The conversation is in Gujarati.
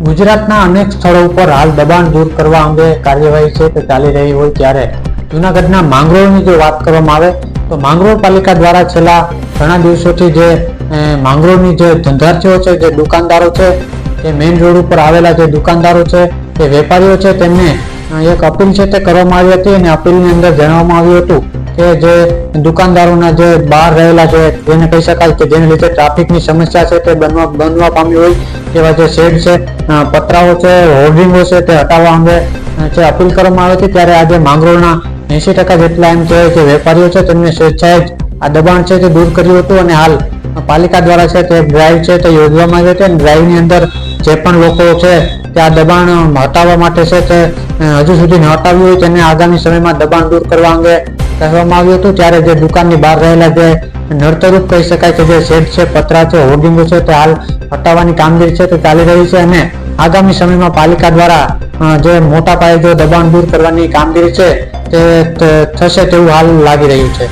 ગુજરાતના અનેક સ્થળો ઉપર હાલ દબાણ દૂર કરવા અંગે કાર્યવાહી છે તે ચાલી રહી હોય ત્યારે જૂનાગઢના માંગરોળની જો વાત કરવામાં આવે, તો માંગરોળ પાલિકા દ્વારા છેલ્લા ઘણા દિવસોથી જે માંગરોળની જે ધંધાર્થીઓ છે, જે દુકાનદારો છે જે મેઇન રોડ ઉપર આવેલા જે દુકાનદારો છે, એ વેપારીઓ છે, તેમને એક અપીલ છે તે કરવામાં આવી હતી અને અપીલની અંદર જણાવવામાં આવ્યું હતું કે જે દુકાનદારોના જે બહાર રહેલા છે જેને કહી શકાય કે જેને લીધે ટ્રાફિકની સમસ્યા છે તે બનવા બનવા પામી હોય તેવા જે શેડ છે પતરાઓ છે, હોર્ડિંગો છે તે હટાવવા અંગે જે અપીલ કરવામાં આવી હતી ત્યારે આજે માંગરોળના એંશી ટકા જેટલા એમ કહેવાય કે વેપારીઓ છે, તેમને સ્વેચ્છાએ જ આ દબાણ છે તે દૂર કર્યું હતું અને હાલ પાલિકા દ્વારા છે તે ડ્રાઈવ છે તે યોજવામાં આવી હતી અને ડ્રાઈવની અંદર જે પણ લોકો છે તે આ દબાણ હટાવવા માટે છે તે હજુ સુધી ન હટાવ્યું હોય તેને આગામી સમયમાં દબાણ દૂર કરવા અંગે કહેવામાં આવ્યું હતું, ત્યારે જે દુકાનની બહાર રહેલા જે નડતરૂપ કહી શકાય કે જે શેડ છે, પતરા છે, હોર્ડિંગો છે, તે હાલ હટાવવાની કામગીરી છે, તે ચાલી રહી છે અને આગામી સમયમાં પાલિકા દ્વારા જે મોટા પાયે જો દબાણ દૂર કરવાની કામગીરી છે તે, થશે તેવું હાલ લાગી રહ્યું છે.